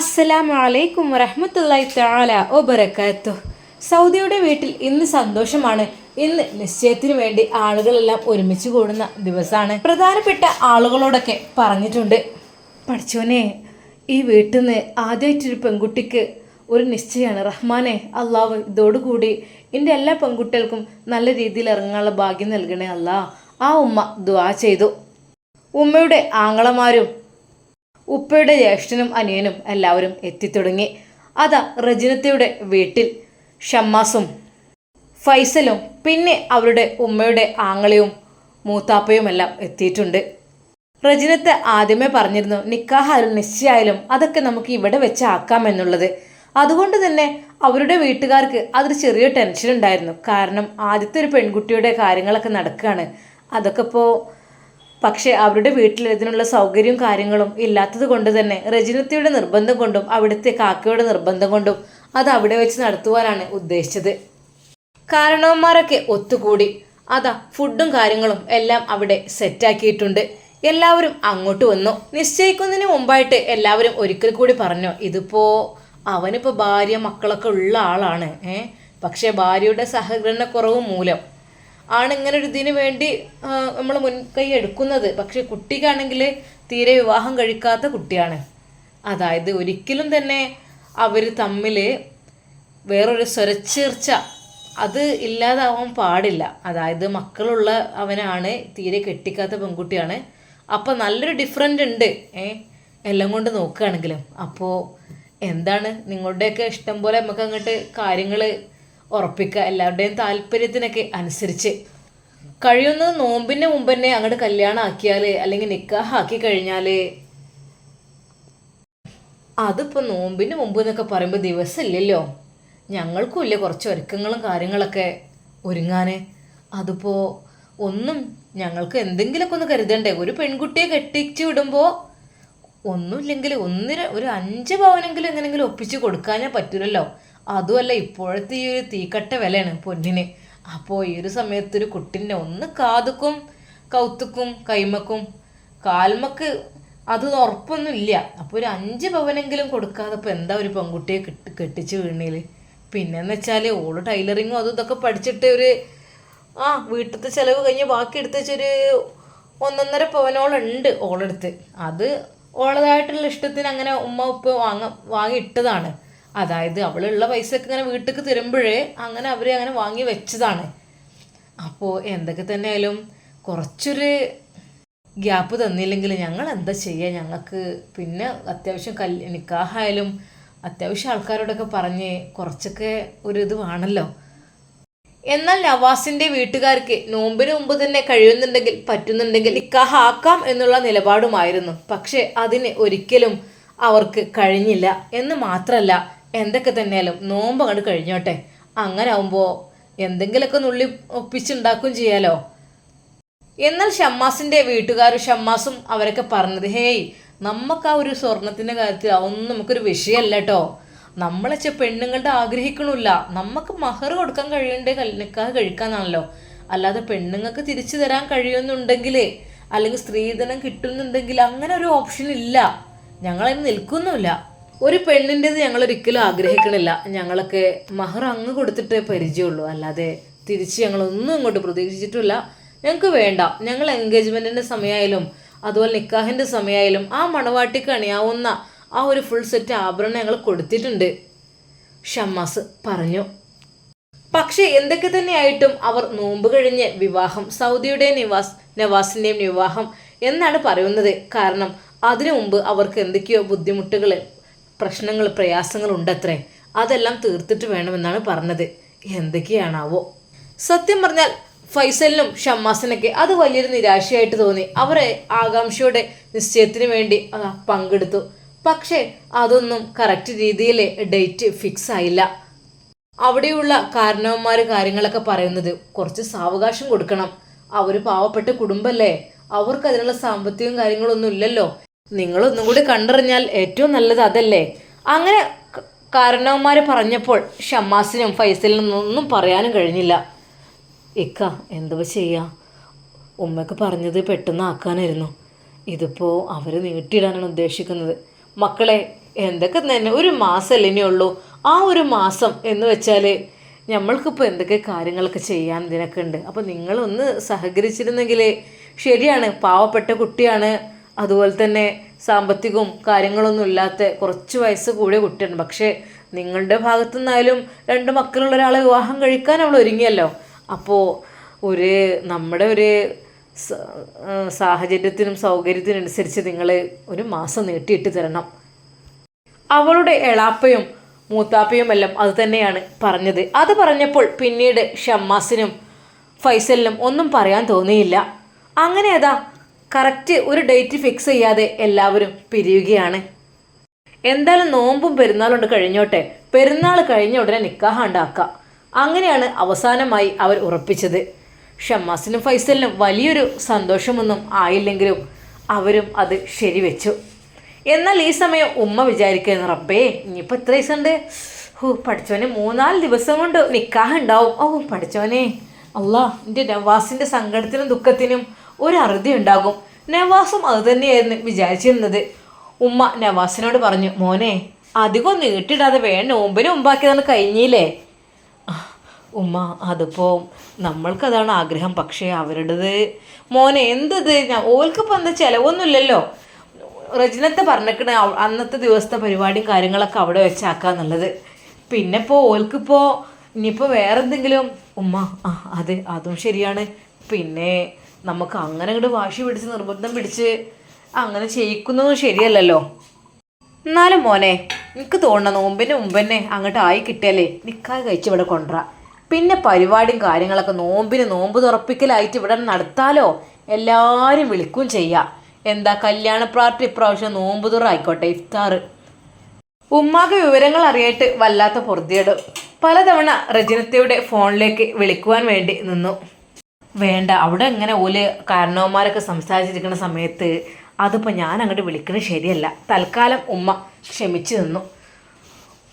അസ്സലാമു അലൈക്കും വറഹ്മത്തുള്ളാഹി തആല ഒബറക്കാത്തു സൗദിയുടെ വീട്ടിൽ ഇന്ന് സന്തോഷമാണ്. ഇന്ന് നിശ്ചയത്തിന് വേണ്ടി ആളുകളെല്ലാം ഒരുമിച്ച് കൂടുന്ന ദിവസമാണ്. പ്രധാനപ്പെട്ട ആളുകളോടൊക്കെ പറഞ്ഞിട്ടുണ്ട്. പഠിച്ചോനെ ഈ വീട്ടിൽ നിന്ന് ആദ്യമായിട്ടൊരു പെൺകുട്ടിക്ക് ഒരു നിശ്ചയമാണ് റഹ്മാനെ അള്ളാവ് ഇതോടുകൂടി എന്റെ എല്ലാ പെൺകുട്ടികൾക്കും നല്ല രീതിയിൽ ഇറങ്ങാനുള്ള ഭാഗ്യം നൽകണേ അല്ലാ. ആ ഉമ്മ ദുആ ചെയ്തു. ഉമ്മയുടെ ആങ്ങളമാരും ഉപ്പയുടെ ജ്യേഷ്ഠനും അനിയനും എല്ലാവരും എത്തിത്തുടങ്ങി. അതാ റജിനത്തയുടെ വീട്ടിൽ ഷമ്മാസും ഫൈസലും പിന്നെ അവരുടെ ഉമ്മയുടെ ആങ്ങളയും മൂത്താപ്പയും എല്ലാം എത്തിയിട്ടുണ്ട്. റജിനത്ത് ആദ്യമേ പറഞ്ഞിരുന്നു നിക്കാഹായാലും നിശ്ചയായാലും അതൊക്കെ നമുക്ക് ഇവിടെ വെച്ച് ആക്കാമെന്നുള്ളത് അതുകൊണ്ട് തന്നെ അവരുടെ വീട്ടുകാർക്ക് അതൊരു ചെറിയ ടെൻഷൻ ഉണ്ടായിരുന്നു കാരണം ആദ്യത്തെ ഒരു പെൺകുട്ടിയുടെ കാര്യങ്ങളൊക്കെ നടക്കുകയാണ് അതൊക്കെ ഇപ്പോൾ പക്ഷേ അവരുടെ വീട്ടിൽ ഇതിനുള്ള സൗകര്യവും കാര്യങ്ങളും ഇല്ലാത്തത് കൊണ്ട് തന്നെ രജനത്തിയുടെ നിർബന്ധം കൊണ്ടും അവിടുത്തെ കാക്കയുടെ നിർബന്ധം കൊണ്ടും അത് അവിടെ വെച്ച് നടത്തുവാനാണ് ഉദ്ദേശിച്ചത്. കാരണവന്മാരൊക്കെ ഒത്തുകൂടി. അതാ ഫുഡും കാര്യങ്ങളും എല്ലാം അവിടെ സെറ്റാക്കിയിട്ടുണ്ട്. എല്ലാവരും അങ്ങോട്ട് വന്നു. നിശ്ചയിക്കുന്നതിന് മുമ്പായിട്ട് എല്ലാവരും ഒരിക്കൽ കൂടി പറഞ്ഞു ഇതിപ്പോ അവനിപ്പോ ഭാര്യ മക്കളൊക്കെ ഉള്ള ആളാണ് ഏഹ് പക്ഷേ ഭാര്യയുടെ സഹകരണക്കുറവ് മൂലം ആണ് ഇങ്ങനെ ഒരു ഇതിന് വേണ്ടി നമ്മൾ മുൻകൈ എടുക്കുന്നത്. പക്ഷെ കുട്ടിക്കാണെങ്കിൽ തീരെ വിവാഹം കഴിക്കാത്ത കുട്ടിയാണ്. അതായത് ഒരിക്കലും തന്നെ അവർ തമ്മിൽ വേറൊരു സ്വരച്ചേർച്ച അത് ഇല്ലാതാവാൻ പാടില്ല. അതായത് മക്കളുള്ള അവനാണ് തീരെ കെട്ടിക്കാത്ത പെൺകുട്ടിയാണ്. അപ്പോൾ നല്ലൊരു ഡിഫറന്റ് ഉണ്ട്. ഏ എല്ലാം കൊണ്ട് നോക്കുകയാണെങ്കിലും അപ്പോൾ എന്താണ് നിങ്ങളുടെയൊക്കെ ഇഷ്ടം പോലെ നമുക്ക് അങ്ങോട്ട് കാര്യങ്ങൾ ഉറപ്പിക്കുക. എല്ലാവരുടെയും താല്പര്യത്തിനൊക്കെ അനുസരിച്ച്. കഴിയുന്നത് നോമ്പിന്റെ മുമ്പ് തന്നെ അങ്ങോട്ട് കല്യാണം ആക്കിയാൽ അല്ലെങ്കിൽ നിക്കാഹ് ആക്കി കഴിഞ്ഞാൽ അതിപ്പോൾ നോമ്പിന് മുമ്പ് എന്നൊക്കെ പറയുമ്പോൾ ദിവസമില്ലല്ലോ. ഞങ്ങൾക്കും ഇല്ല കുറച്ച് ഒരുക്കങ്ങളും കാര്യങ്ങളൊക്കെ ഒരുങ്ങാൻ അതിപ്പോൾ ഒന്നും ഞങ്ങൾക്ക് എന്തെങ്കിലുമൊക്കെ ഒന്ന് കരുതണ്ടേ. ഒരു പെൺകുട്ടിയെ കെട്ടിച്ച് വിടുമ്പോൾ ഒന്നുമില്ലെങ്കിൽ ഒന്നിന് ഒരു അഞ്ച് പവനെങ്കിലും എങ്ങനെങ്കിലും ഒപ്പിച്ച് കൊടുക്കാനേ പറ്റൂലല്ലോ. അതുമല്ല ഇപ്പോഴത്തെ ഈ ഒരു തീക്കട്ട വിലയാണ് പൊന്നിന്. അപ്പോൾ ഈ ഒരു സമയത്ത് ഒരു കുട്ടിന്റെ ഒന്ന് കാതുക്കും കൗത്തുക്കും കൈമക്കും കാൽമക്ക് അത് ഉറപ്പൊന്നും ഇല്ല അപ്പോൾ ഒരു അഞ്ച് പവനെങ്കിലും കൊടുക്കാതെ ഇപ്പോൾ എന്താ ഒരു പെൺകുട്ടിയെ കെട്ടി കെട്ടിച്ച് വീണേൽ പിന്നെന്ന് വെച്ചാൽ ഓൾ ടൈലറിങ്ങും അതും ഇതൊക്കെ പഠിച്ചിട്ട് ഒരു ആ വീട്ടിലത്തെ ചിലവ് കഴിഞ്ഞ് ബാക്കി എടുത്ത് വെച്ചൊരു ഒന്നൊന്നര പവനോളുണ്ട് ഓളെടുത്ത്. അത് ഓളതായിട്ടുള്ള ഇഷ്ടത്തിന് അങ്ങനെ ഉമ്മ ഉപ്പ് വാങ്ങ വാങ്ങി ഇട്ടതാണ് അതായത് അവളുള്ള പൈസയൊക്കെ ഇങ്ങനെ വീട്ടിലേക്ക് തരുമ്പോഴേ അങ്ങനെ അവർ അങ്ങനെ വാങ്ങി വെച്ചതാണ്. അപ്പോൾ എന്തൊക്കെ തന്നെ ആയാലും കുറച്ചൊരു ഗ്യാപ്പ് തന്നില്ലെങ്കിൽ ഞങ്ങൾ എന്താ ചെയ്യുക ഞങ്ങൾക്ക് പിന്നെ അത്യാവശ്യം കൽ നിക്കാഹായാലും അത്യാവശ്യം ആൾക്കാരോടൊക്കെ പറഞ്ഞ് കുറച്ചൊക്കെ ഒരു ഇത് വേണമല്ലോ എന്നാൽ നവാസിന്റെ വീട്ടുകാർക്ക് നോമ്പിന് മുമ്പ് തന്നെ കഴിയുന്നുണ്ടെങ്കിൽ പറ്റുന്നുണ്ടെങ്കിൽ നിക്കാഹ ആക്കാം എന്നുള്ള നിലപാടുമായിരുന്നു. പക്ഷേ അതിന് ഒരിക്കലും അവർക്ക് കഴിഞ്ഞില്ല എന്ന് മാത്രമല്ല എന്തൊക്കെ തന്നെയാലും നോമ്പ് അങ്ങോട്ട് കഴിഞ്ഞോട്ടെ. അങ്ങനെ ആവുമ്പോൾ എന്തെങ്കിലുമൊക്കെ നുള്ളി ഒപ്പിച്ചുണ്ടാക്കും ചെയ്യാലോ. എന്നാൽ ഷമ്മാസിന്റെ വീട്ടുകാരും ഷമ്മാസും അവരൊക്കെ പറഞ്ഞത് ഹേയ് നമുക്ക് ആ ഒരു സ്വർണത്തിന്റെ കാര്യത്തിൽ അതൊന്നും നമുക്കൊരു വിഷയമല്ല കേട്ടോ നമ്മളെ പെണ്ണുങ്ങളുടെ ആഗ്രഹിക്കണില്ല. നമുക്ക് മഹർ കൊടുക്കാൻ കഴിയണ്ടേ? നിക്കാഹ് കഴിക്കാന്നാണല്ലോ അല്ലാതെ പെണ്ണുങ്ങൾക്ക് തിരിച്ചു തരാൻ കഴിയുന്നുണ്ടെങ്കിൽ അല്ലെങ്കിൽ സ്ത്രീധനം കിട്ടുന്നുണ്ടെങ്കിൽ അങ്ങനെ ഒരു ഓപ്ഷൻ ഇല്ല. ഞങ്ങളതിന് നിൽക്കുന്നുമില്ല. ഒരു പെണ്ണിന്റെത് ഞങ്ങൾ ഒരിക്കലും ആഗ്രഹിക്കണില്ല. ഞങ്ങളൊക്കെ മഹർ അങ്ങ് കൊടുത്തിട്ടേ പരിചയമുള്ളൂ. അല്ലാതെ തിരിച്ച് ഞങ്ങളൊന്നും ഇങ്ങോട്ട് പ്രതീക്ഷിച്ചിട്ടില്ല ഞങ്ങൾക്ക് വേണ്ട. ഞങ്ങൾ എൻഗേജ്മെന്റിന്റെ സമയമായാലും അതുപോലെ നിക്കാഹിന്റെ സമയമായാലും ആ മണവാട്ടിക്ക് അണിയാവുന്ന ആ ഒരു ഫുൾ സെറ്റ് ആഭരണം ഞങ്ങൾ കൊടുത്തിട്ടുണ്ട്. ഷമ്മാസ് പറഞ്ഞു. പക്ഷേ എന്തൊക്കെ തന്നെയായിട്ടും അവർ നോമ്പ് കഴിഞ്ഞ് വിവാഹം സൗദിയുടെ നിവാസ് നവാസിന്റെയും വിവാഹം എന്നാണ് പറയുന്നത്. കാരണം അതിനു മുമ്പ് അവർക്ക് എന്തൊക്കെയോ ബുദ്ധിമുട്ടുകൾ പ്രശ്നങ്ങൾ പ്രയാസങ്ങൾ ഉണ്ടത്രേ? അതെല്ലാം തീർത്തിട്ട് വേണമെന്നാണ് പറഞ്ഞത്. എന്തൊക്കെയാണാവോ? സത്യം പറഞ്ഞാൽ ഫൈസലിനും ഷമ്മാസിനൊക്കെ അത് വലിയൊരു നിരാശയായിട്ട് തോന്നി. അവരെ ആകാംക്ഷയുടെ നിശ്ചയത്തിന് വേണ്ടി പങ്കെടുത്തു. പക്ഷേ അതൊന്നും കറക്റ്റ് രീതിയിൽ ഡേറ്റ് ഫിക്സ് ആയില്ല. അവിടെയുള്ള കാരണവന്മാർ കാര്യങ്ങളൊക്കെ പറയുന്നത് കുറച്ച് സാവകാശം കൊടുക്കണം. അവർ പാവപ്പെട്ട കുടുംബല്ലേ? അവർക്ക് അതിനുള്ള സാമ്പത്തികവും കാര്യങ്ങളൊന്നും ഇല്ലല്ലോ. നിങ്ങളൊന്നും കൂടി കണ്ടറിഞ്ഞാൽ ഏറ്റവും നല്ലത് അതല്ലേ? അങ്ങനെ കാരണവന്മാർ പറഞ്ഞപ്പോൾ ഷമ്മാസിനും ഫൈസലിനും ഒന്നും പറയാനും കഴിഞ്ഞില്ല. ഇക്ക എന്തോ ചെയ്യാ? ഉമ്മക്ക് പറഞ്ഞത് പെട്ടെന്ന് ആക്കാനായിരുന്നു. ഇതിപ്പോൾ അവർ നീട്ടിയിടാനാണ് ഉദ്ദേശിക്കുന്നത്. മക്കളെ എന്തൊക്കെ തന്നെ ഒരു മാസമല്ലേ ഇനി ഉള്ളൂ. ആ ഒരു മാസം എന്ന് വെച്ചാൽ നമ്മൾക്കിപ്പോൾ എന്തൊക്കെ കാര്യങ്ങളൊക്കെ ചെയ്യാൻ ഇതിനൊക്കെ ഉണ്ട്. അപ്പോൾ നിങ്ങളൊന്ന് സഹകരിച്ചിരുന്നെങ്കിൽ ശരിയാണ്. പാവപ്പെട്ട കുട്ടിയാണ്. അതുപോലെ തന്നെ സാമ്പത്തികവും കാര്യങ്ങളൊന്നും ഇല്ലാത്ത കുറച്ച് വയസ്സ് കൂടിയ കുട്ടിയാണ്. പക്ഷേ നിങ്ങളുടെ ഭാഗത്തു നിന്നായാലും രണ്ട് മക്കളുള്ള ഒരാളെ വിവാഹം കഴിക്കാൻ അവൾ ഒരുങ്ങിയല്ലോ. അപ്പോൾ ഒരു നമ്മുടെ ഒരു സാഹചര്യത്തിനും സൗകര്യത്തിനനുസരിച്ച് നിങ്ങൾ ഒരു മാസം നീട്ടിയിട്ട് തരണം. അവളുടെ എളാപ്പയും മൂത്താപ്പയും എല്ലാം അത് തന്നെയാണ് പറഞ്ഞത്. അത് പറഞ്ഞപ്പോൾ പിന്നീട് ഷമ്മാസിനും ഫൈസലിനും ഒന്നും പറയാൻ തോന്നിയില്ല. അങ്ങനെ അതാ കറക്റ്റ് ഒരു ഡേറ്റ് ഫിക്സ് ചെയ്യാതെ എല്ലാവരും പിരിയുകയാണ്. എന്തായാലും നോമ്പും പെരുന്നാളുണ്ട് കഴിഞ്ഞോട്ടെ. പെരുന്നാൾ കഴിഞ്ഞ ഉടനെ നിക്കാഹ ഉണ്ടാക്കുക അങ്ങനെയാണ് അവസാനമായി അവർ ഉറപ്പിച്ചത്. ഷമ്മാസിനും ഫൈസലിനും വലിയൊരു സന്തോഷമൊന്നും ആയില്ലെങ്കിലും അവരും അത് ശരിവെച്ചു. എന്നാൽ ഈ സമയം ഉമ്മ വിചാരിക്കുന്നു റബ്ബേ ഇനിയിപ്പോൾ എത്ര ദിവസമുണ്ട്? ഹോ പഠിച്ചോനെ മൂന്നാൽ ദിവസം കൊണ്ട് നിക്കാഹ് ഉണ്ടാവും. ഓ പഠിച്ചോനെ അല്ലാ എന്റെ നവാസിന്റെ സങ്കടത്തിനും ദുഃഖത്തിനും ഒരു അറുതി ഉണ്ടാകും. നവാസും അത് തന്നെയായിരുന്നു വിചാരിച്ചിരുന്നത്. ഉമ്മ നവാസിനോട് പറഞ്ഞു മോനെ അധികം നീട്ടിടാതെ വേണ്ട നോമ്പിന് മുമ്പാക്കിയതാണ് കഴിഞ്ഞില്ലേ? ഉമ്മ അതിപ്പോൾ നമ്മൾക്കതാണ് ആഗ്രഹം പക്ഷേ അവരുടേത് മോനെ എന്തത്? ഞാൻ ഓൽക്കിപ്പോൾ എന്താ ചിലവൊന്നുമില്ലല്ലോ. റജിനത്തെ പറഞ്ഞിട്ട് അന്നത്തെ ദിവസത്തെ പരിപാടിയും കാര്യങ്ങളൊക്കെ അവിടെ വെച്ചാക്കാന്നുള്ളത് പിന്നെ ഇപ്പോൾ ഓൽക്കിപ്പോൾ ഇനിയിപ്പോൾ വേറെ എന്തെങ്കിലും ഉമ്മ ആ അതെ അതും ശരിയാണ്. പിന്നെ നമുക്ക് അങ്ങനെ അങ്ങോട്ട് വാശി പിടിച്ച് നിർബന്ധം പിടിച്ച് അങ്ങനെ ചെയ്യിക്കുന്നതും ശരിയല്ലല്ലോ. എന്നാലും മോനെ എനിക്ക് തോന്നണം നോമ്പിന്റെ മുമ്പ് തന്നെ അങ്ങോട്ട് ആയി കിട്ടിയാലേ നിക്കാതെ കഴിച്ച് ഇവിടെ കൊണ്ടുവരാം. പിന്നെ പരിപാടിയും കാര്യങ്ങളൊക്കെ നോമ്പിന് നോമ്പ് തുറപ്പിക്കലായിട്ട് ഇവിടെ നടത്താലോ? എല്ലാവരും വിളിക്കും ചെയ്യാം. എന്താ കല്യാണ പ്രാർത്ഥി ഇപ്രാവശ്യം നോമ്പ് തുറ ആയിക്കോട്ടെ ഇഫ്താർ ഉമ്മാക്ക് വിവരങ്ങൾ അറിയായിട്ട് വല്ലാത്ത പൊറുതിയിടും. പലതവണ രജനത്തയുടെ ഫോണിലേക്ക് വിളിക്കുവാൻ വേണ്ടി നിന്നു. വേണ്ട. അവിടെ ഇങ്ങനെ ഓൽ കാരണവന്മാരൊക്കെ സംസാരിച്ചിരിക്കുന്ന സമയത്ത് അതിപ്പോൾ ഞാൻ അങ്ങോട്ട് വിളിക്കുന്നത് ശരിയല്ല. തൽക്കാലം ഉമ്മ ക്ഷമിച്ചു നിന്നു.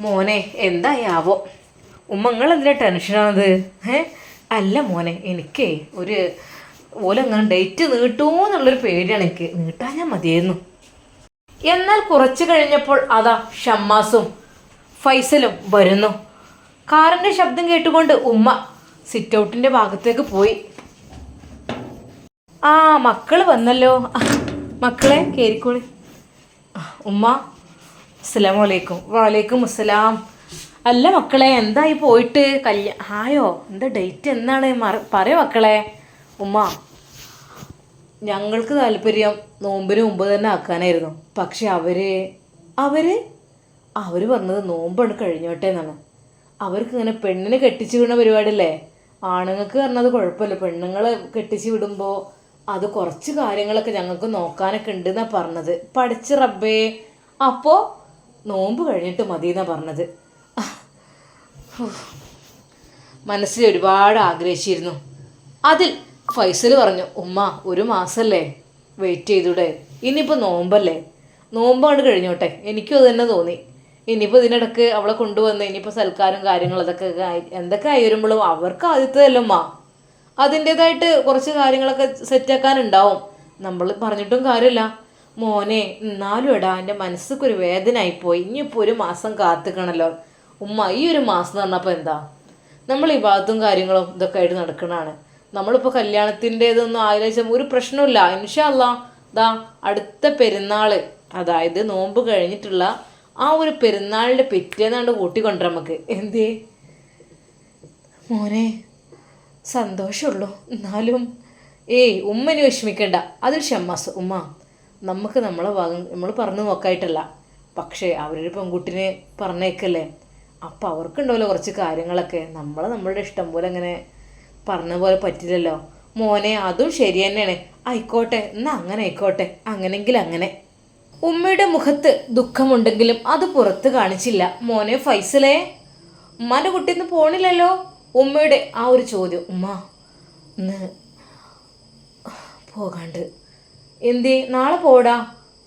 മോനെ എന്തായാവോ? ഉമ്മ നിങ്ങൾ എന്തിനാ ടെൻഷനാണത്? ഏ അല്ല മോനെ എനിക്കേ ഒരു ഓലങ്ങനെ ഡേറ്റ് നീട്ടുമോ എന്നുള്ളൊരു പേടിയാണ് എനിക്ക്. നീട്ടാൻ ഞാൻ മതിയായിരുന്നു. എന്നാൽ കുറച്ച് കഴിഞ്ഞപ്പോൾ അതാ ഷമ്മാസും ഫൈസലും വരുന്നു. കാറിന്റെ ശബ്ദം കേട്ടുകൊണ്ട് ഉമ്മ സിറ്റ് ഔട്ടിന്റെ ഭാഗത്തേക്ക് പോയി. ആ മക്കൾ വന്നല്ലോ. മക്കളെ കയറിക്കോളി ഉമ്മ അസ്സലാമു അലൈക്കും. വലൈക്കും അസ്സലാം. അല്ല മക്കളെ എന്തായി പോയിട്ട്? കല്യാ ആയോ എന്താ ഡേറ്റ് എന്നാണ് പറയോ മക്കളെ. ഉമ്മ ഞങ്ങൾക്ക് താല്പര്യം നോമ്പിന് മുമ്പ് തന്നെ ആക്കാനായിരുന്നു. പക്ഷെ അവർ അവർ അവർ പറഞ്ഞത് നോമ്പാണ് കഴിഞ്ഞോട്ടെ എന്നാണ്. അവർക്ക് ഇങ്ങനെ പെണ്ണിനെ കെട്ടിച്ചു വിടുന്ന പരിപാടിയല്ലേ? ആണുങ്ങൾക്ക് പറഞ്ഞത് കുഴപ്പമില്ല. പെണ്ണുങ്ങളെ കെട്ടിച്ചു വിടുമ്പോൾ അത് കുറച്ച് കാര്യങ്ങളൊക്കെ ഞങ്ങൾക്ക് നോക്കാനൊക്കെ ഉണ്ട് എന്നാ പറഞ്ഞത്. പഠിച്ച് റബ്ബേ അപ്പോൾ നോമ്പ് കഴിഞ്ഞിട്ട് മതി എന്നാ പറഞ്ഞത്. മനസ്സിൽ ഒരുപാട് ആഗ്രഹിച്ചിരുന്നു. അതിൽ ഫൈസൽ പറഞ്ഞു ഉമ്മ ഒരു മാസമല്ലേ വെയിറ്റ് ചെയ്തൂടെ? ഇനിയിപ്പോൾ നോമ്പല്ലേ? നോമ്പാണ് കഴിഞ്ഞോട്ടെ? എനിക്കും അത് തന്നെ. തോന്നി ഇനിയിപ്പോൾ ഇതിനിടക്ക് അവളെ കൊണ്ടുവന്ന് ഇനിയിപ്പോൾ സൽക്കാരം കാര്യങ്ങൾ അതൊക്കെ എന്തൊക്കെ ആയി വരുമ്പോഴും അവർക്ക് ആദ്യത്തെ ഉമ്മ? അതിന്റേതായിട്ട് കുറച്ച് കാര്യങ്ങളൊക്കെ സെറ്റാക്കാനുണ്ടാവും. നമ്മൾ പറഞ്ഞിട്ടും കാര്യമില്ല. മോനെ എന്നാലും എടാ എന്റെ മനസ്സൊക്കെ ഒരു വേദനയായിപ്പോയി. ഇനിയിപ്പോൾ ഒരു മാസം കാത്തിക്കണല്ലോ. ഉമ്മ ഈ ഒരു മാസം എന്ന് പറഞ്ഞപ്പോൾ എന്താ? നമ്മൾ ഈ ഭാഗത്തും കാര്യങ്ങളും ഇതൊക്കെ ആയിട്ട് നടക്കണതാണ്. നമ്മളിപ്പോൾ കല്യാണത്തിന്റെതൊന്നും ആലോചിച്ച ഒരു പ്രശ്നമില്ല ഇൻഷല്ല ദാ അടുത്ത പെരുന്നാൾ അതായത് നോമ്പ് കഴിഞ്ഞിട്ടുള്ള ആ ഒരു പെരുന്നാളിന്റെ പിറ്റേന്നാണ്ട് കൂട്ടിക്കൊണ്ടുവരാം നമുക്ക്. എന്തേ? മോനെ സന്തോഷമുള്ളൂ. എന്നാലും ഏയ് ഉമ്മനെ വിഷമിക്കണ്ട. അതിൽ ഷമ്മാസ് ഉമ്മ നമുക്ക് നമ്മളെ ഭാഗം നമ്മൾ പറഞ്ഞു നോക്കായിട്ടല്ല. പക്ഷേ അവരൊരു പെൺകുട്ടിനെ പറഞ്ഞേക്കല്ലേ? അപ്പം അവർക്കുണ്ടാവല്ലോ കുറച്ച് കാര്യങ്ങളൊക്കെ. നമ്മൾ നമ്മളുടെ ഇഷ്ടം പോലെ അങ്ങനെ പറഞ്ഞ പോലെ പറ്റില്ലല്ലോ. മോനെ അതും ശരി തന്നെയാണ്. ആയിക്കോട്ടെ എന്നാ അങ്ങനെ ആയിക്കോട്ടെ. അങ്ങനെങ്കിൽ അങ്ങനെ. ഉമ്മയുടെ മുഖത്ത് ദുഃഖമുണ്ടെങ്കിലും അത് പുറത്ത് കാണിച്ചില്ല. മോനെ ഫൈസലേ. ഉമ്മാന്റെ കുട്ടിന്ന് പോണില്ലല്ലോ. ഉമ്മയുടെ ആ ഒരു ചോദ്യം ഉമ്മ ഇന്ന് പോകാണ്ട്. എന്തി നാളെ പോടാ?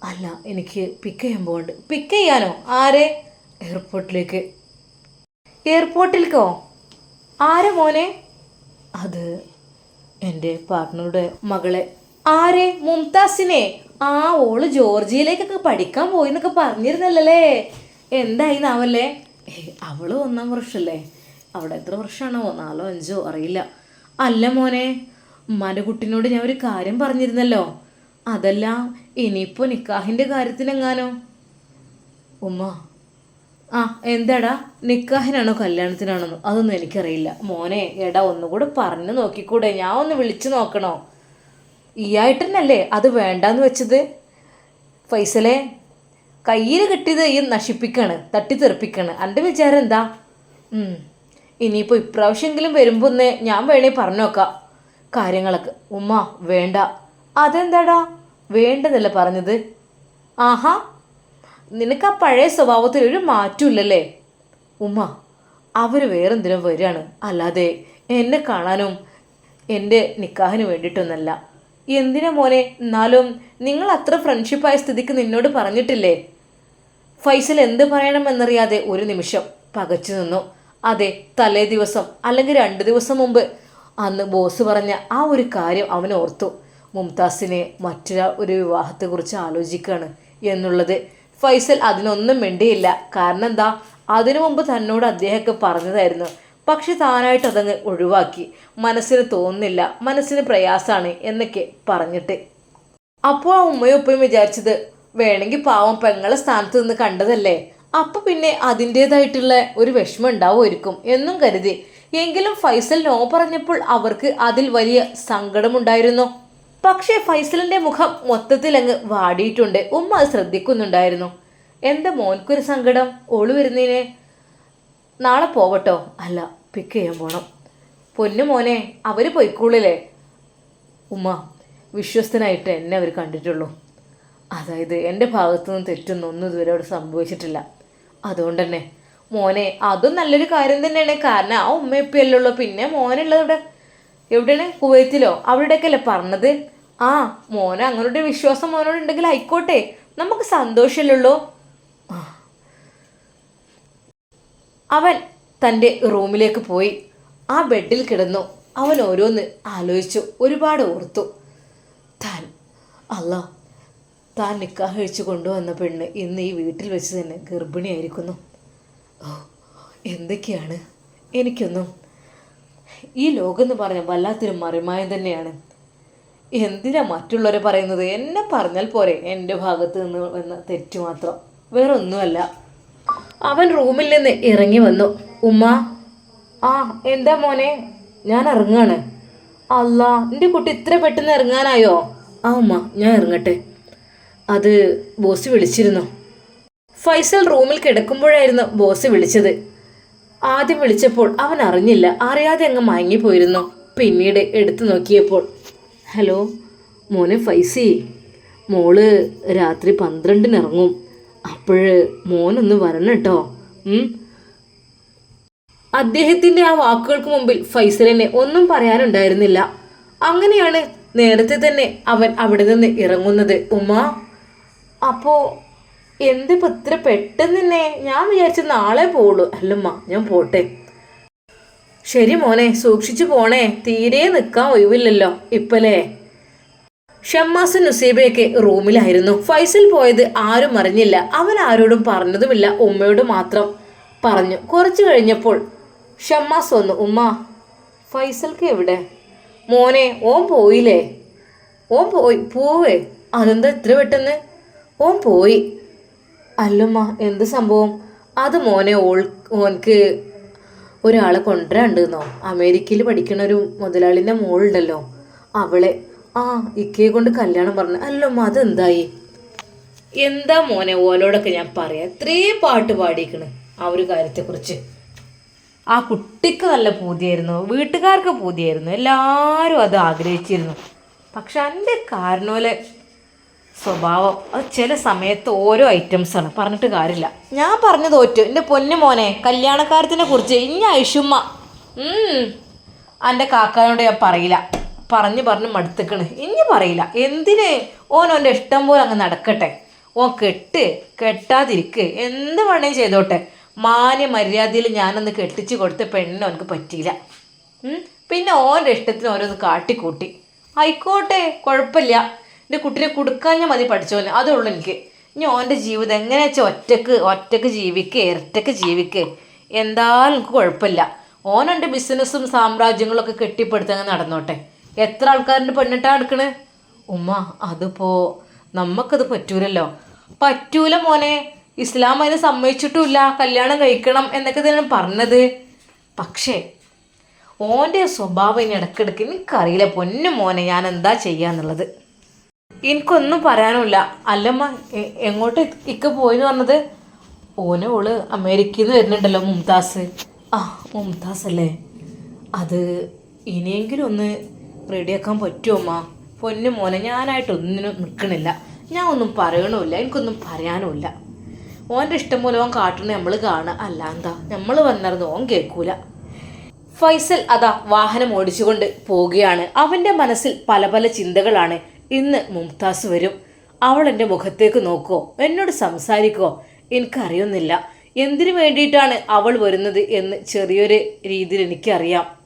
അല്ല എനിക്ക് പിക്ക് ചെയ്യാൻ പോകണ്ട്. പിക്ക് ചെയ്യാനോ? ആരെ? എയർപോർട്ടിലേക്ക് എയർപോർട്ടിലേക്കോ ആരെ മോനെ? അത് എന്റെ പാർട്ട്ണറുടെ മകളെ. ആരെ? മുംതാസിനെ. ആ ഓൾ ജോർജിയയിലേക്കൊക്കെ പഠിക്കാൻ പോയി എന്നൊക്കെ പറഞ്ഞിരുന്നല്ലേ എന്തായി നാവല്ലേ അവൾ ഒന്നാം വർഷമല്ലേ അവിടെ എത്ര വർഷമാണോ നാലോ അഞ്ചോ? അറിയില്ല. അല്ല മോനെ ഉമ്മാന്റെ കുട്ടിനോട് ഞാൻ ഒരു കാര്യം പറഞ്ഞിരുന്നല്ലോ. അതല്ല ഇനിയിപ്പോൾ നിക്കാഹിന്റെ കാര്യത്തിനെങ്ങാനോ? ഉമ്മ ആ എന്താടാ? നിക്കാഹിനാണോ കല്യാണത്തിനാണോ അതൊന്നും എനിക്കറിയില്ല. മോനെ എടാ ഒന്നുകൂടെ പറഞ്ഞു നോക്കിക്കൂടെ. ഞാൻ ഒന്ന് വിളിച്ചു നോക്കണോ? ഈയായിട്ടന്നല്ലേ? അത് വേണ്ടാന്ന് വെച്ചത്. ഫൈസലെ കയ്യിൽ കിട്ടിയത് ഈ നശിപ്പിക്കാണ് തട്ടിത്തെറിപ്പിക്കാണ്. എന്റെ വിചാരം എന്താ. ഇനിയിപ്പോൾ ഇപ്രാവശ്യമെങ്കിലും വരുമ്പോൾ ഒന്ന് ഞാൻ വേണേ പറഞ്ഞു നോക്കാം കാര്യങ്ങളൊക്കെ. ഉമ്മ വേണ്ട. അതെന്താടാ? വേണ്ടെന്നല്ല പറഞ്ഞത്? ആഹാ. നിനക്ക് ആ പഴയ സ്വഭാവത്തിൽ ഒരു മാറ്റമില്ലല്ലേ ഉമ്മ അവർ വേറെന്തിനും വരികയാണ് അല്ലാതെ എന്നെ കാണാനും എന്റെ നിക്കാഹിന് വേണ്ടിയിട്ടൊന്നല്ല. എന്തിനാ മോനെ? എന്നാലും നിങ്ങൾ അത്ര ഫ്രണ്ട്ഷിപ്പായ സ്ഥിതിക്ക് നിന്നോട് പറഞ്ഞിട്ടില്ലേ? ഫൈസൽ എന്ത് പറയണമെന്നറിയാതെ ഒരു നിമിഷം പകച്ചു നിന്നു. അതെ തലേ ദിവസം അല്ലെങ്കിൽ രണ്ട് ദിവസം മുമ്പ്. അന്ന് ബോസ് പറഞ്ഞ ആ ഒരു കാര്യം അവൻ ഓർത്തു. മുംതാസിനെ മറ്റൊരാ ഒരു വിവാഹത്തെക്കുറിച്ച് ആലോചിക്കുകയാണ് എന്നുള്ളത്. ഫൈസൽ അതിനൊന്നും മിണ്ടിയില്ല. കാരണം എന്താ? അതിനു മുമ്പ് തന്നോട് അദ്ദേഹമൊക്കെ പറഞ്ഞതായിരുന്നു. പക്ഷെ താനായിട്ട് അതങ്ങ് ഒഴിവാക്കി. മനസ്സിന് തോന്നുന്നില്ല മനസ്സിന് പ്രയാസമാണ് എന്നൊക്കെ പറഞ്ഞിട്ട്. അപ്പോൾ ആ ഉമ്മയും ഉപ്പയും വിചാരിച്ചത് വേണമെങ്കിൽ പാവം പെങ്ങളെ സ്ഥാനത്ത് നിന്ന് കണ്ടതല്ലേ? അപ്പൊ പിന്നെ അതിന്റെതായിട്ടുള്ള ഒരു വിഷമം ഉണ്ടാവുമായിരിക്കും എന്നും കരുതി. എങ്കിലും ഫൈസൽ നോ പറഞ്ഞപ്പോൾ അവർക്ക് അതിൽ വലിയ സങ്കടമുണ്ടായിരുന്നു. പക്ഷേ ഫൈസലിന്റെ മുഖം മൊത്തത്തിൽ അങ്ങ് വാടിയിട്ടുണ്ട്. ഉമ്മ അത് ശ്രദ്ധിക്കുന്നുണ്ടായിരുന്നു. എന്താ മോൻക്കൊരു സങ്കടം? ഓൾ വരുന്നതിന് നാളെ പോവട്ടോ. അല്ല പിക്ക് ചെയ്യാൻ പോണം. പൊന്നു മോനെ അവർ പൊയ്ക്കൂളില്ലേ? ഉമ്മ വിശ്വസ്തനായിട്ട് എന്നെ അവർ കണ്ടിട്ടുള്ളൂ. അതായത് എന്റെ ഭാഗത്തുനിന്ന് തെറ്റൊന്നും ഒന്നും ഇതുവരെ അവിടെ സംഭവിച്ചിട്ടില്ല. അതുകൊണ്ട് തന്നെ മോനെ അതും നല്ലൊരു കാര്യം തന്നെയാണ്. കാരണം ആ ഉള്ളൂ. പിന്നെ മോനുള്ളത് ഇവിടെ എവിടെയാണ്? കുവൈത്തിലോ? അവിടെയൊക്കെ അല്ലേ പറഞ്ഞത്? ആ മോനെ അങ്ങനെ ഒരു വിശ്വാസം മോനോടുണ്ടെങ്കിൽ ആയിക്കോട്ടെ. നമുക്ക് സന്തോഷമല്ലുള്ളൂ അവൻ തന്റെ റൂമിലേക്ക് പോയി. ആ ബെഡിൽ കിടന്നു. അവൻ ഓരോന്ന് ആലോചിച്ചു. ഒരുപാട് ഓർത്തു. താൻ അല്ല താൻ നിക്കാഹ് കഴിച്ചു കൊണ്ടുവന്ന പെണ്ണ് ഇന്ന് ഈ വീട്ടിൽ വെച്ച് തന്നെ ഗർഭിണിയായിരിക്കുന്നു. എന്തൊക്കെയാണ്? എനിക്കൊന്നും ഈ ലോകം എന്ന് പറഞ്ഞ വല്ലാത്തൊരു മറിമായം തന്നെയാണ്. എന്തിനാ മറ്റുള്ളവരെ പറയുന്നത്? എന്നെ പറഞ്ഞാൽ പോരെ എന്റെ ഭാഗത്ത് നിന്ന് വന്ന തെറ്റ് മാത്രം. വേറെ ഒന്നുമല്ല അവൻ റൂമിൽ നിന്ന് ഇറങ്ങി വന്നു. ഉമ്മ. ആ എന്താ മോനെ? ഞാൻ ഇറങ്ങാണ്. അല്ല എന്റെ കുട്ടി ഇത്ര പെട്ടെന്ന് ഇറങ്ങാനായോ? ആ ഉമ്മ ഞാൻ ഇറങ്ങട്ടെ. അത് ബോസ് വിളിച്ചിരുന്നു. ഫൈസൽ റൂമിൽ കിടക്കുമ്പോഴായിരുന്നു ബോസ് വിളിച്ചത്. ആദ്യം വിളിച്ചപ്പോൾ അവൻ അറിഞ്ഞില്ല. അറിയാതെ അങ്ങ് മയങ്ങിപ്പോയിരുന്നു. പിന്നീട് എടുത്തു നോക്കിയപ്പോൾ ഹലോ മോനെ ഫൈസി മോൾ രാത്രി പന്ത്രണ്ടിന് ഇറങ്ങും. അപ്പോഴ് മോനൊന്ന് വരണം കേട്ടോ അദ്ദേഹത്തിന്റെ ആ വാക്കുകൾക്ക് മുമ്പിൽ ഫൈസലിനെ ഒന്നും പറയാനുണ്ടായിരുന്നില്ല. അങ്ങനെയാണ് നേരത്തെ തന്നെ അവൻ അവിടെ നിന്ന് ഇറങ്ങുന്നത്. ഉമ്മ അപ്പോ എന്ത് ഇത്ര പെട്ടെന്ന് തന്നെ? ഞാൻ വിചാരിച്ച നാളെ പോവുള്ളൂ. അല്ലമ്മ ഞാൻ പോട്ടെ. ശരി മോനെ സൂക്ഷിച്ചു പോണേ. തീരെ നിൽക്കാൻ ഒഴിവില്ലല്ലോ ഇപ്പലേ. ഷമ്മാസ് നുസീബയൊക്കെ റൂമിലായിരുന്നു. ഫൈസൽ പോയത് ആരും അറിഞ്ഞില്ല. അവൻ ആരോടും പറഞ്ഞതുമില്ല. ഉമ്മയോട് മാത്രം പറഞ്ഞു. കുറച്ചു കഴിഞ്ഞപ്പോൾ ഷമ്മാസ് വന്നു. ഉമ്മ ഫൈസൽക്ക് എവിടെ? മോനെ ഓൻ പോയില്ലേ? ഓൻ പോയി. പോവേ. അതെന്താ ഇത്ര പെട്ടെന്ന്? ഓൻ പോയി. അല്ലമ്മ എന്ത് സംഭവം? അത് മോനെ ഓൾ ഓൻക്ക് ഒരാളെ കൊണ്ടുവരാണ്ടെന്നോ അമേരിക്കയിൽ പഠിക്കുന്ന ഒരു മുതലാളിന്റെ മോളുണ്ടല്ലോ. അവളെ ആ ഇക്കയെ കൊണ്ട് കല്യാണം പറഞ്ഞു. അല്ലമ്മ അതെന്തായി? എന്താ മോനെ ഓലോടൊക്കെ ഞാൻ പറയാം? ഇത്രയും പാട്ട് പാടിയിരിക്കണ് ആ ഒരു കാര്യത്തെക്കുറിച്ച്. ആ കുട്ടിക്ക് നല്ല പൂതിയായിരുന്നു. വീട്ടുകാർക്ക് പൂതിയായിരുന്നു. എല്ലാവരും അത് ആഗ്രഹിച്ചിരുന്നു. പക്ഷെ എന്റെ കാരണോലെ സ്വഭാവം. അത് ചില സമയത്ത് ഓരോ ഐറ്റംസാണ് പറഞ്ഞിട്ട് കാര്യമില്ല. ഞാൻ പറഞ്ഞു തോറ്റു എന്റെ പൊന്നു മോനെ കല്യാണക്കാരത്തിനെ കുറിച്ച് ഇനി ഐഷുമ്മ. എന്റെ കാക്കാനോട് ഞാൻ പറയില്ല. പറഞ്ഞ് പറഞ്ഞ് മടുത്തുക്കണ്. ഇനി പറയില്ല. എന്തിന്? ഓൻ ഓന്റെ ഇഷ്ടം പോലെ അങ്ങ് നടക്കട്ടെ. ഓൻ കെട്ട് കെട്ടാതിരിക്ക്. എന്ത് വേണേലും ചെയ്തോട്ടെ. മാന്യ മര്യാദയിൽ ഞാനൊന്ന് കെട്ടിച്ച് കൊടുത്ത പെണ്ണിന് അവനക്ക് പറ്റിയില്ല. പിന്നെ ഓന്റെ ഇഷ്ടത്തിന് ഓരോന്ന് കാട്ടിക്കൂട്ടി. ആയിക്കോട്ടെ. കുഴപ്പമില്ല. എന്റെ കുട്ടിനെ കൊടുക്കാഞ്ഞാൽ മതി പഠിച്ചോനെ അതേ ഉള്ളൂ എനിക്ക്. ഇനി ഓന്റെ ജീവിതം എങ്ങനെ വെച്ചാൽ ഒറ്റയ്ക്ക് ഒറ്റയ്ക്ക് ജീവിക്കുക ഇരട്ടക്ക് ജീവിക്കുക എന്തായാലും എനിക്ക് കുഴപ്പമില്ല. ഓനുണ്ട് ബിസിനസ്സും സാമ്രാജ്യങ്ങളൊക്കെ കെട്ടിപ്പടുത്തങ്ങ് നടന്നോട്ടെ. എത്ര ആൾക്കാരുടെ പെണ്ണിട്ടാ എടുക്കണ് ഉമ്മ അതിപ്പോ നമുക്കത് പറ്റൂലല്ലോ. പറ്റൂല മോനെ. ഇസ്ലാം അതിന് സമ്മതിച്ചിട്ടുമില്ല. കല്യാണം കഴിക്കണം എന്നൊക്കെ തന്നെ പറഞ്ഞത്. പക്ഷേ ഓന്റെ സ്വഭാവം ഇനി ഇടക്കിടക്ക് എനിക്കറിയില്ല. പൊന്നു മോനെ ഞാൻ എന്താ ചെയ്യാന്നുള്ളത്? എനിക്കൊന്നും പറയാനുമില്ല. അല്ലമ്മ എങ്ങോട്ട് ഇക്ക പോയെന്ന് പറഞ്ഞത്? ഓനെ ഓൾ അമേരിക്കയിൽ നിന്ന് വരുന്നുണ്ടല്ലോ മുംതാസ്. ആ മുംതാസ് അല്ലേ അത് ഇനിയെങ്കിലും ഒന്ന് റെഡിയാക്കാൻ പറ്റുമോ അമ്മ? പൊന്നു മോനെ ഞാനായിട്ട് നിൽക്കണില്ല ഞാൻ ഒന്നും പറയണമില്ല എനിക്കൊന്നും പറയാനുമില്ല. ഓന്റെ ഇഷ്ടം പോലെ ഓൻ കാട്ടണേ നമ്മൾ കാണുക അല്ല എന്താ നമ്മൾ വന്നിരുന്നു ഓൻ കേൾക്കൂല ഫൈസൽ അതാ വാഹനം ഓടിച്ചുകൊണ്ട് പോവുകയാണ്. അവന്റെ മനസ്സിൽ പല പല ചിന്തകളാണ്. ഇന്ന് മുംതാസ് വരും. അവൾ എന്റെ മുഖത്തേക്ക് നോക്കോ എന്നോട് സംസാരിക്കോ. എനിക്കറിയുന്നില്ല. എന്തിനു വേണ്ടിയിട്ടാണ് അവൾ വരുന്നത് എന്ന് ചെറിയൊരു രീതിയിൽ എനിക്കറിയാം.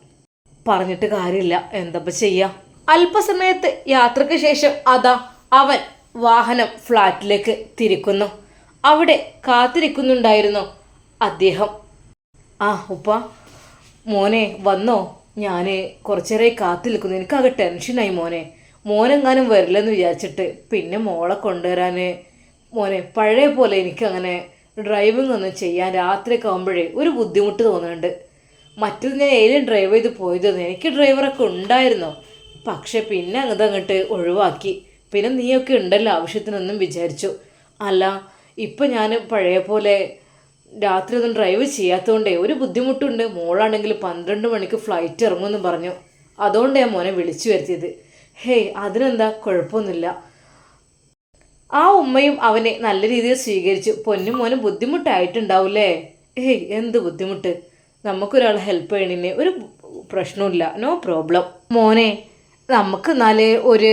പറഞ്ഞിട്ട് കാര്യമില്ല. എന്തപ്പ ചെയ്യാം? അല്പസമയത്ത് യാത്രയ്ക്ക് ശേഷം അതാ അവൻ വാഹനം ഫ്ലാറ്റിലേക്ക് തിരിക്കുന്നു. അവിടെ കാത്തിരിക്കുന്നുണ്ടായിരുന്നു അദ്ദേഹം. ആ ഉപ്പ മോനെ വന്നോ? ഞാൻ കുറച്ചേരെ കാത്തിരിക്കുന്നു. എനിക്കാകെ ടെൻഷനായി മോനെ. മോനെങ്ങാനും വരില്ലെന്ന് വിചാരിച്ചിട്ട് പിന്നെ മോളെ കൊണ്ടുവരാൻ മോനെ പഴയ പോലെ എനിക്കങ്ങനെ ഡ്രൈവിംഗ് ഒന്നും ചെയ്യാൻ രാത്രിയൊക്കെ ആകുമ്പോഴേ ഒരു ബുദ്ധിമുട്ട് തോന്നുന്നുണ്ട്. മറ്റത് ഞാൻ ഏലും ഡ്രൈവ് ചെയ്ത് പോയതെന്ന് എനിക്ക് ഡ്രൈവറൊക്കെ ഉണ്ടായിരുന്നു. പക്ഷെ പിന്നെ അങ്ങോട്ട് ഒഴിവാക്കി. പിന്നെ നീയൊക്കെ ഉണ്ടല്ലോ ആവശ്യത്തിനൊന്നും വിചാരിച്ചു. അല്ല ഇപ്പം ഞാൻ പഴയ പോലെ രാത്രി ഒന്നും ഡ്രൈവ് ചെയ്യാത്തതുകൊണ്ടേ ഒരു ബുദ്ധിമുട്ടുണ്ട്. മോളാണെങ്കിൽ പന്ത്രണ്ട് മണിക്ക് ഫ്ലൈറ്റ് ഇറങ്ങുമെന്ന് പറഞ്ഞു. അതുകൊണ്ട് ഞാൻ മോനെ വിളിച്ചു വരുത്തിയത്. ഹേയ് അതിനെന്താ? കുഴപ്പമൊന്നുമില്ല. ആ ഉമ്മയും അവനെ നല്ല രീതിയിൽ സ്വീകരിച്ചു. പൊന്നും മോനും ബുദ്ധിമുട്ടായിട്ടുണ്ടാവൂലേ ഹേയ് എന്ത് ബുദ്ധിമുട്ട്? നമുക്കൊരാൾ ഹെൽപ്പ് ചെയ്യണിന് ഒരു പ്രശ്നമില്ല നോ പ്രോബ്ലം മോനെ നമുക്ക് എന്നാൽ ഒരു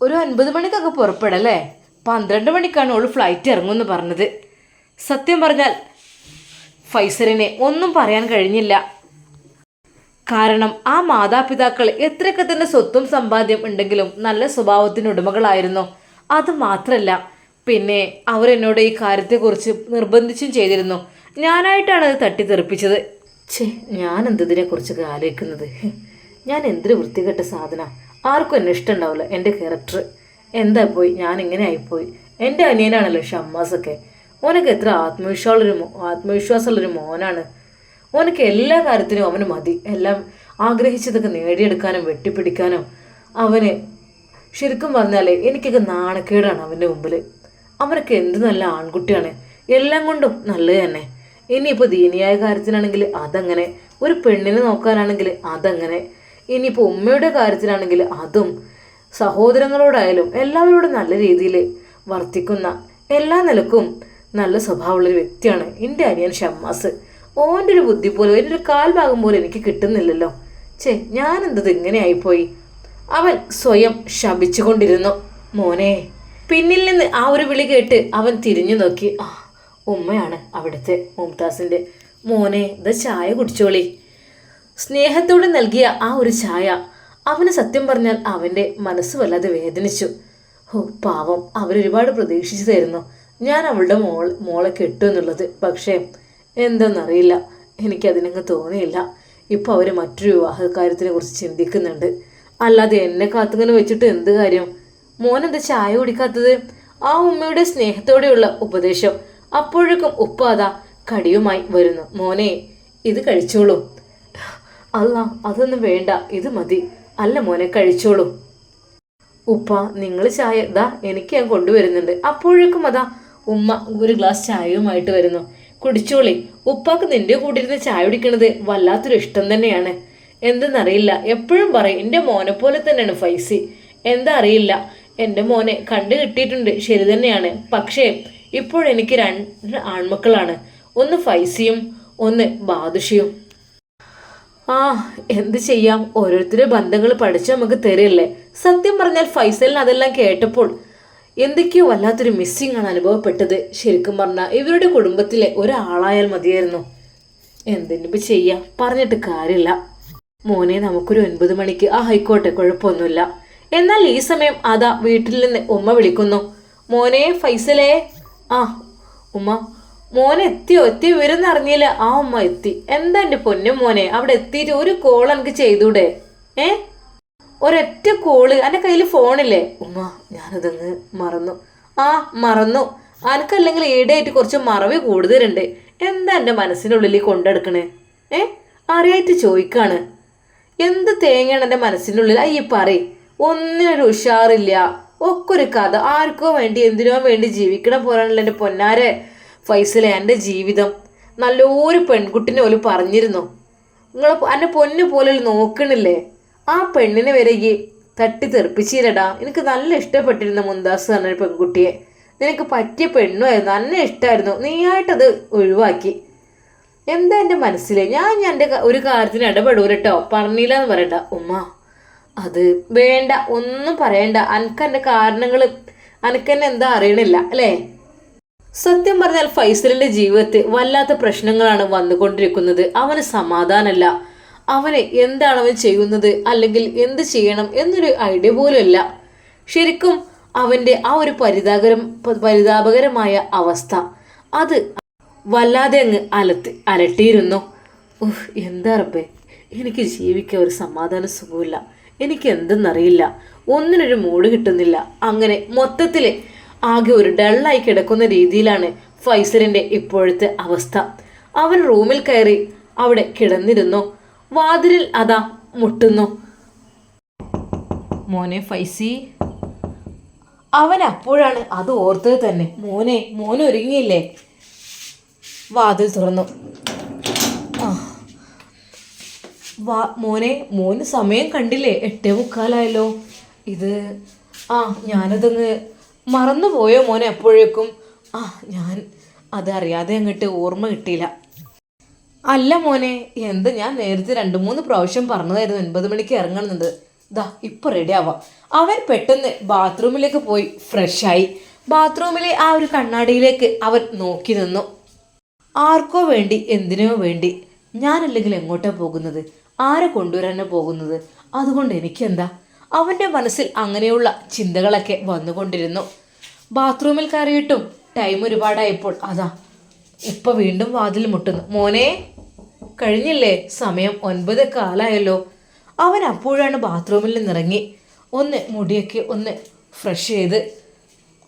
ഒരു അൻപത് മണിക്കൊക്കെ പുറപ്പെടല്ലേ? പന്ത്രണ്ട് മണിക്കാണ് ഓൾ ഫ്ലൈറ്റ് ഇറങ്ങുമെന്ന് പറഞ്ഞത്. സത്യം പറഞ്ഞാൽ ഫൈസലിനെ ഒന്നും പറയാൻ കഴിഞ്ഞില്ല. കാരണം ആ മാതാപിതാക്കൾ എത്രയൊക്കെ തന്നെ സ്വത്തും സമ്പാദ്യം ഉണ്ടെങ്കിലും നല്ല സ്വഭാവത്തിന് ഉടമകളായിരുന്നു. അത് മാത്രല്ല പിന്നെ അവരെന്നോട് ഈ കാര്യത്തെക്കുറിച്ച് നിർബന്ധിച്ചും ചെയ്തിരുന്നു. ഞാനായിട്ടാണ് അത് തട്ടിത്തെറിപ്പിച്ചത്. ഛേ ഞാൻ എന്തിനെക്കുറിച്ചൊക്കെ ആലോചിക്കുന്നത്? ഞാൻ എന്തൊരു വൃത്തികെട്ട സാധന. ആർക്കും എന്നെ ഇഷ്ടമുണ്ടാവില്ല എന്റെ ക്യാരക്ടർ എന്താ പോയി? ഞാൻ ഇങ്ങനെ ആയിപ്പോയി. എന്റെ അനിയനാണല്ലോ ഷമ്മാസൊക്കെ. ഓനൊക്കെ എത്ര ആത്മവിശ്വാസമുള്ളൊരു ആത്മവിശ്വാസമുള്ളൊരു മോനാണ്. ഓനക്ക് എല്ലാ കാര്യത്തിനും അവന് മതി. എല്ലാം ആഗ്രഹിച്ചതൊക്കെ നേടിയെടുക്കാനും വെട്ടിപ്പിടിക്കാനും അവന് ശരിക്കും പറഞ്ഞാലേ എനിക്കൊക്കെ നാണക്കേടാണ് അവന്റെ മുമ്പിൽ അവനൊക്കെ എന്ത് നല്ല ആൺകുട്ടിയാണ്. എല്ലാം കൊണ്ടും നല്ലത് തന്നെ. ഇനിയിപ്പോൾ ദീനിയായ കാര്യത്തിനാണെങ്കിൽ അതങ്ങനെ. ഒരു പെണ്ണിനെ നോക്കാനാണെങ്കിൽ അതങ്ങനെ. ഇനിയിപ്പോൾ ഉമ്മയുടെ കാര്യത്തിലാണെങ്കിൽ അതും. സഹോദരങ്ങളോടായാലും എല്ലാവരോടും നല്ല രീതിയിൽ വർത്തിക്കുന്ന എല്ലാ നിലക്കും നല്ല സ്വഭാവമുള്ളൊരു വ്യക്തിയാണ് എന്റെ അനിയൻ ഷമ്മാസ്. ഓന്റെ ഒരു ബുദ്ധി പോലും ഒരു ഒരു കാൽഭാഗം പോലും എനിക്ക് കിട്ടുന്നില്ലല്ലോ. ചേ ഞാനെന്തത് ഇങ്ങനെ ആയിപ്പോയി അവൻ സ്വയം ശപിച്ചുകൊണ്ടിരുന്നു. മോനെ പിന്നിൽ നിന്ന് ആ ഒരു വിളി കേട്ട് അവൻ തിരിഞ്ഞു നോക്കി. ആ ഉമ്മയാണ് അവിടുത്തെ മുംതാസിന്റെ. മോനെ ഇത് ചായ കുടിച്ചോളി. സ്നേഹത്തോടെ നൽകിയ ആ ഒരു ചായ. അവന് സത്യം പറഞ്ഞാൽ അവന്റെ മനസ്സ് വല്ലാതെ വേദനിച്ചു. ഓ പാവം അവരൊരുപാട് പ്രതീക്ഷിച്ചു തരുന്നു ഞാൻ അവളുടെ മോൾ മോളെ കെട്ടു എന്നുള്ളത്. പക്ഷേ എന്തെന്നറിയില്ല. എനിക്കതിനങ്ങ് തോന്നിയില്ല. ഇപ്പോൾ അവർ മറ്റൊരു വിവാഹ കാര്യത്തിനെ കുറിച്ച് ചിന്തിക്കുന്നുണ്ട്. അല്ലാതെ എന്നെ കാത്തുങ്ങനെ വെച്ചിട്ട് എന്ത് കാര്യം? മോനെന്താ ചായ കുടിക്കാത്തത്? ആ ഉമ്മയുടെ സ്നേഹത്തോടെയുള്ള ഉപദേശം. അപ്പോഴേക്കും ഉപ്പാത കടിയുമായി വരുന്നു. മോനെ ഇത് കഴിച്ചോളൂ. അല്ല അതൊന്നും വേണ്ട. ഇത് മതി. അല്ല മോനെ കഴിച്ചോളൂ. ഉപ്പ നിങ്ങൾ ചായ ദാ എനിക്ക് ഞാൻ കൊണ്ടുവരുന്നുണ്ട്. അപ്പോഴേക്കും അതാ ഉമ്മ ഒരു ഗ്ലാസ് ചായയുമായിട്ട് വരുന്നു. കുടിച്ചോളി. ഉപ്പാക്ക് നിന്റെ കൂട്ടിരുന്ന് ചായ കുടിക്കണത് വല്ലാത്തൊരു ഇഷ്ടം തന്നെയാണ്. എന്തെന്നറിയില്ല. എപ്പോഴും പറയും എന്റെ മോനെ പോലെ തന്നെയാണ് ഫൈസി. എന്താ അറിയില്ല. എന്റെ മോനെ കണ്ടു കിട്ടിയിട്ടുണ്ട്. ശരി തന്നെയാണ്. പക്ഷേ ഇപ്പോഴെനിക്ക് രണ്ട് ആൺമക്കളാണ്. ഒന്ന് ഫൈസിയും ഒന്ന് ബാദുഷിയും. ആ എന്ത് ചെയ്യാം? ഓരോരുത്തരുടെ ബന്ധങ്ങൾ പഠിച്ച് നമുക്ക് തരില്ലേ? സത്യം പറഞ്ഞാൽ ഫൈസലിന് അതെല്ലാം കേട്ടപ്പോൾ എന്തൊക്കെയോ വല്ലാത്തൊരു മിസ്സിംഗ് ആണ് അനുഭവപ്പെട്ടത്. ശരിക്കും പറഞ്ഞാൽ ഇവരുടെ കുടുംബത്തിലെ ഒരാളായാൽ മതിയായിരുന്നു. എന്തിനിപ്പോൾ ചെയ്യാം? പറഞ്ഞിട്ട് കാര്യമില്ല. മോനെ നമുക്കൊരു ഒൻപത് മണിക്ക്. ആ ആയിക്കോട്ടെ കുഴപ്പമൊന്നുമില്ല. എന്നാൽ ഈ സമയം അതാ വീട്ടിൽ നിന്ന് ഉമ്മ വിളിക്കുന്നു. മോനെ ഫൈസലേ. ആ ഉമ്മ. മോനെ എത്തിയോ? എത്തിയോ? വിവരം അറിഞ്ഞില്ല. ആ ഉമ്മ എത്തി. എന്താ എന്റെ പൊന്നും മോനെ? അവിടെ എത്തിയിട്ട് ഒരു കോൾ എനിക്ക് ചെയ്തൂടെ? ഏ? ഒരൊറ്റ കോൾ എന്റെ കയ്യിൽ ഫോണില്ലേ ഉമ്മ ഞാനതങ്ങ് മറന്നു. ആ മറന്നു. അനക്കല്ലെങ്കിൽ ഈടായിട്ട് കുറച്ച് മറവി കൂടുതലുണ്ട്. എന്താ എന്റെ മനസ്സിനുള്ളിൽ കൊണ്ടെടുക്കണേ ഏ? അറിയായിട്ട് ചോദിക്കാണ്. എന്ത് തേങ്ങയാണ് എന്റെ മനസ്സിനുള്ളിൽ? അയ്യ പറയ്. ഒന്നിനൊരു ഉഷാറില്ല. ഒക്കെ ഒരു കഥ. ആർക്കോ വേണ്ടി എന്തിനോ വേണ്ടി ജീവിക്കണം പോലാണല്ലോ എന്റെ പൊന്നാരെ ഫൈസലെ എന്റെ ജീവിതം. നല്ലൊരു പെൺകുട്ടിനെ പോലും പറഞ്ഞിരുന്നു. നിങ്ങൾ എന്റെ പൊന്നു പോലെ നോക്കണില്ലേ? ആ പെണ്ണിനെ വരെ തട്ടി തെറിപ്പിച്ചില്ലടാ എനിക്ക് നല്ല ഇഷ്ടപ്പെട്ടിരുന്ന മുന്താസ് പറഞ്ഞ പെൺകുട്ടിയെ. നിനക്ക് പറ്റിയ പെണ്ണുമായിരുന്നു നല്ല ഇഷ്ടമായിരുന്നു നീയായിട്ടത് ഒഴിവാക്കി. എന്താ എന്റെ മനസ്സിൽ ഞാൻ എന്റെ ഒരു കാര്യത്തിന് ഇടപെടൂല പറഞ്ഞില്ല എന്ന് പറയണ്ട. ഉമ്മ അത് വേണ്ട. ഒന്നും പറയണ്ട. അനക്ക് എന്റെ കാരണങ്ങൾ അനക്കെന്നെ എന്താ അറിയണില്ല അല്ലേ? സത്യം പറഞ്ഞാൽ ഫൈസലിന്റെ ജീവിതത്തിൽ വല്ലാത്ത പ്രശ്നങ്ങളാണ് വന്നുകൊണ്ടിരിക്കുന്നത്. അവന് സമാധാനമല്ല അവന് എന്താണ് അവൻ ചെയ്യുന്നത് അല്ലെങ്കിൽ എന്ത് ചെയ്യണം എന്നൊരു ഐഡിയ പോലുമല്ല. ശരിക്കും അവന്റെ ആ ഒരു പരിതാപകരം പരിതാപകരമായ അവസ്ഥ അത് വല്ലാതെ അങ്ങ് അലത്ത് അലട്ടിയിരുന്നു. ഓഹ് എന്താ റബ്ബേ? എനിക്ക് ജീവിക്കാൻ ഒരു സമാധാന സുഖമില്ല എനിക്ക് എന്തെന്നറിയില്ല. ഒന്നിനൊരു മൂഡ് കിട്ടുന്നില്ല. അങ്ങനെ മൊത്തത്തിൽ ആകെ ഒരു ഡള്ളായി കിടക്കുന്ന രീതിയിലാണ് ഫൈസലിന്റെ ഇപ്പോഴത്തെ അവസ്ഥ. അവൻ റൂമിൽ കയറി അവിടെ കിടന്നിരുന്നു. വാതിലിൽ അതാ മുട്ടുന്നു. മോനെ ഫൈസി അവൻ അപ്പോഴാണ് അത് ഓർത്തത് തന്നെ. മോനെ മോനെ ഒരുങ്ങിയില്ലേ? വാതിൽ തുറന്നു. വാ മോനെ മോന് സമയം കണ്ടില്ലേ? എട്ടേ മുക്കാലായല്ലോ. ഇത് ആ ഞാനതങ്ങ് മറന്നുപോയോ മോനെ എപ്പോഴേക്കും ആ ഞാൻ അതറിയാതെ അങ്ങോട്ട് ഓർമ്മ കിട്ടിയില്ല. അല്ല മോനെ എന്ത് ഞാൻ നേരത്തെ രണ്ട് മൂന്ന് പ്രാവശ്യം പറഞ്ഞതായിരുന്നു ഒൻപത് മണിക്ക് ഇറങ്ങണമെന്നത് ദാ ഇപ്പൊ റെഡി ആവാം. അവൻ പെട്ടെന്ന് ബാത്റൂമിലേക്ക് പോയി ഫ്രഷായി ബാത്റൂമിലെ ആ ഒരു കണ്ണാടിയിലേക്ക് അവൻ നോക്കി നിന്നു. ആർക്കോ വേണ്ടി എന്തിനോ വേണ്ടി ഞാനല്ലെങ്കിൽ എങ്ങോട്ടാ പോകുന്നത്? ആരെ കൊണ്ടുവരാനാ പോകുന്നത്? അതുകൊണ്ട് എനിക്കെന്താ? അവന്റെ മനസ്സിൽ അങ്ങനെയുള്ള ചിന്തകളൊക്കെ വന്നുകൊണ്ടിരുന്നു. ബാത്റൂമിൽ കയറിയിട്ടും ടൈം ഒരുപാടായപ്പോൾ അതാ ഉപ്പ വീണ്ടും വാതിൽ മുട്ടുന്നു. മോനെ കഴിഞ്ഞില്ലേ? സമയം ഒൻപത് കാലായല്ലോ. അവൻ അപ്പോഴാണ് ബാത്റൂമിൽ നിന്നിറങ്ങി. ഒന്ന് മുടിയൊക്കെ ഒന്ന് ഫ്രഷ് ചെയ്ത്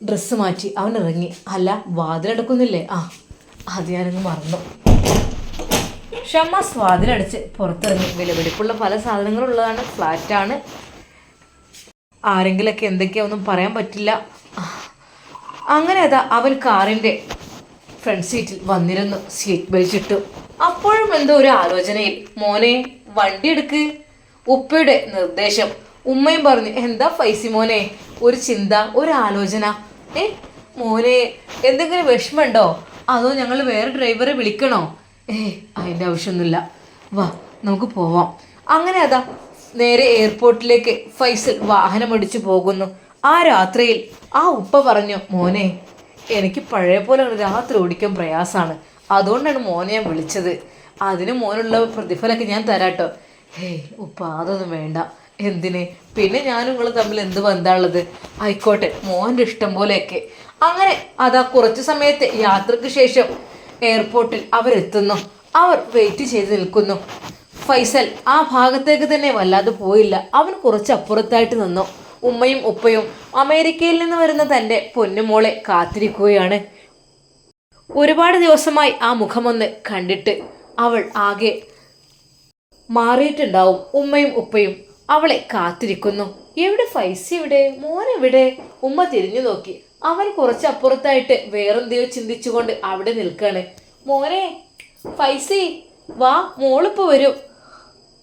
ഡ്രസ്സ് മാറ്റി അവൻ ഇറങ്ങി. അല്ല വാതിലടക്കുന്നില്ലേ ആ അത് ഞാനങ്ങ് മറന്നു. ഷമ്മ സ്വാതിലടച്ച് പുറത്തിറങ്ങി. വിലപിടിപ്പുള്ള പല സാധനങ്ങളുള്ളതാണ് ഫ്ലാറ്റാണ് ആരെങ്കിലൊക്കെ എന്തൊക്കെയാ ഒന്നും പറയാൻ പറ്റില്ല. അങ്ങനെ അതാ അവൻ കാറിന്റെ ഫ്രണ്ട് സീറ്റിൽ വന്നിരുന്നു. സീറ്റ് ബെൽറ്റ് ഇട്ടു. അപ്പോഴും എന്തോ ഒരു ആലോചനയിൽ മോനെ വണ്ടി എടുക്ക്. ഉപ്പയുടെ നിർദ്ദേശം. ഉമ്മയും പറഞ്ഞു എന്താ ഫൈസി മോനെ ഒരു ചിന്ത ഒരു ആലോചന. ഏ മോനെ എന്തെങ്കിലും വിഷമമുണ്ടോ? അതോ ഞങ്ങൾ വേറെ ഡ്രൈവറെ വിളിക്കണോ? ഏ അതിന്റെ ആവശ്യമൊന്നുമില്ല. വാ നമുക്ക് പോവാം. അങ്ങനെ അതാ നേരെ എയർപോർട്ടിലേക്ക് ഫൈസൽ വാഹനമടിച്ചു പോകുന്നു. ആ രാത്രിയിൽ ആ ഉപ്പ പറഞ്ഞു മോനെ എനിക്ക് പഴയ പോലെ രാത്രി ഓടിക്കാൻ പ്രയാസമാണ്. അതുകൊണ്ടാണ് മോനെ ഞാൻ വിളിച്ചത്. അതിന് മോനുള്ള പ്രതിഫലമൊക്കെ ഞാൻ തരാട്ടോ. ഹേയ് ഉപ്പ അതൊന്നും വേണ്ട. എന്തിന്? പിന്നെ ഞാനും നിങ്ങൾ തമ്മിൽ എന്ത് ബന്ധമുള്ളത് ആയിക്കോട്ടെ മോന്റെ ഇഷ്ടം പോലെയൊക്കെ. അങ്ങനെ അതാ കുറച്ച് സമയത്തെ യാത്രയ്ക്ക് ശേഷം എയർപോർട്ടിൽ അവരെത്തുന്നു. അവർ വെയിറ്റ് ചെയ്ത് നിൽക്കുന്നു. ഫൈസൽ ആ ഭാഗത്തേക്ക് തന്നെ വല്ലാതെ പോയില്ല. അവൻ കുറച്ച് അപ്പുറത്തായിട്ട് നിന്നു. ഉമ്മയും ഉപ്പയും അമേരിക്കയിൽ നിന്ന് വരുന്ന തന്റെ പൊന്നുമോളെ കാത്തിരിക്കുകയാണ്. ഒരുപാട് ദിവസമായി ആ മുഖമൊന്ന് കണ്ടിട്ട് അവൾ ആകെ മാറിയിട്ടുണ്ടാവും. ഉമ്മയും ഉപ്പയും അവളെ കാത്തിരിക്കുന്നു. എവിടെ ഫൈസ എവിടെ? മോനെവിടെ ഉമ്മ തിരിഞ്ഞു നോക്കി. അവൻ കുറച്ച് അപ്പുറത്തായിട്ട് വേറെന്തെയോ ചിന്തിച്ചുകൊണ്ട് അവിടെ നിൽക്കാണ്. മോനെ ഫൈസി വാ മോളിപ്പോൾ വരും.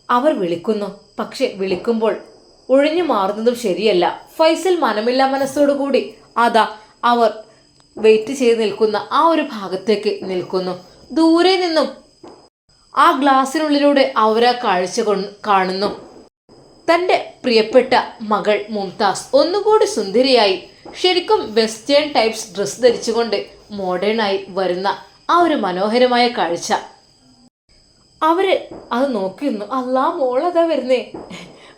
അവർ വിളിക്കുന്നു. പക്ഷെ വിളിക്കുമ്പോൾ ഒഴിഞ്ഞു മാറുന്നതും ശരിയല്ല. ഫൈസൽ മനമില്ലാ മനസ്സോടുകൂടി. അതാ അവർ വെയിറ്റ് ചെയ്ത് നിൽക്കുന്ന ആ ഒരു ഭാഗത്തേക്ക് നിൽക്കുന്നു. ദൂരെ നിന്നും ആ ഗ്ലാസ്സിനുള്ളിലൂടെ അവരാ കാഴ്ച കാണുന്നു. തന്റെ പ്രിയപ്പെട്ട മകൾ മുംതാസ് ഒന്നുകൂടി സുന്ദരിയായി ശരിക്കും വെസ്റ്റേൺ ടൈപ്സ് ഡ്രസ്സ് ധരിച്ചുകൊണ്ട് മോഡേണായി വരുന്ന ആ ഒരു മനോഹരമായ കാഴ്ച. അവർ അത് നോക്കിയിരുന്നു. അല്ലാ മോളതാ വരുന്നേ.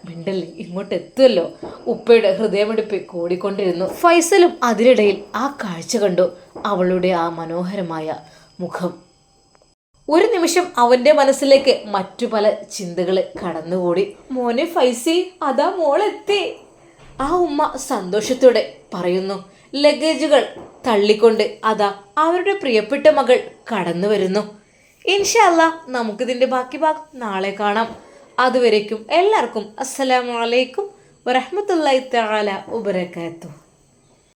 മിണ്ടല്ലേ ഇങ്ങോട്ട് എത്തുമല്ലോ ഉപ്പയുടെ ഹൃദയമെടുപ്പ് കൂടിക്കൊണ്ടിരുന്നു. ഫൈസലും അതിനിടയിൽ ആ കാഴ്ച കണ്ടു. അവളുടെ ആ മനോഹരമായ മുഖം. ഒരു നിമിഷം അവന്റെ മനസ്സിലേക്ക് മറ്റു പല ചിന്തകൾ കടന്നുകൂടി. മോനെ ഫൈസി അതാ മോളെത്തി. ആ ഉമ്മ സന്തോഷത്തോടെ പറയുന്നു. ലഗേജുകൾ തള്ളിക്കൊണ്ട് അതാ അവരുടെ പ്രിയപ്പെട്ട മകൾ കടന്നു വരുന്നു ഇൻഷല്ല നമുക്കിതിന്റെ ബാക്കി ഭാഗം നാളെ കാണാം. അതുവരേക്കും എല്ലാവർക്കും അസ്സലാമലൈക്കും വറഹമത്തല്ലാ തആല വബറകാതുഹു